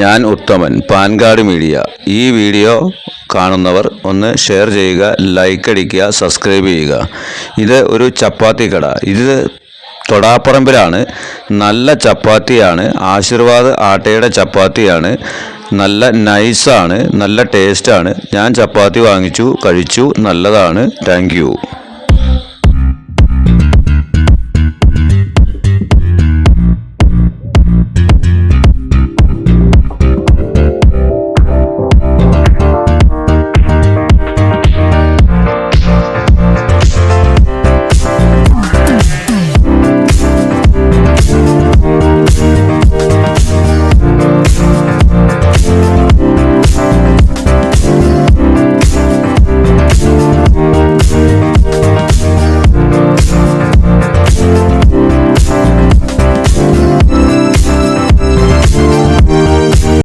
ഞാൻ Uthaman pan card media. ഈ video കാണുന്നവർ ഒന്ന് ഷെയർ ചെയ്യുക ലൈക്ക് അടിക്കുക സബ്സ്ക്രൈബ് ചെയ്യുക. ഇത് ഒരു ചപ്പാത്തി കട. ഇത് തൊടാപ്പറമ്പിലാണ്. നല്ല ചപ്പാത്തിയാണ്. ആശീർവാദ് ആട്ടയുടെ ചപ്പാത്തിയാണ്. നല്ല നൈസാണ്. നല്ല ടേസ്റ്റാണ്. ഞാൻ ചപ്പാത്തി വാങ്ങിച്ചു കഴിച്ചു നല്ലതാണ്. താങ്ക്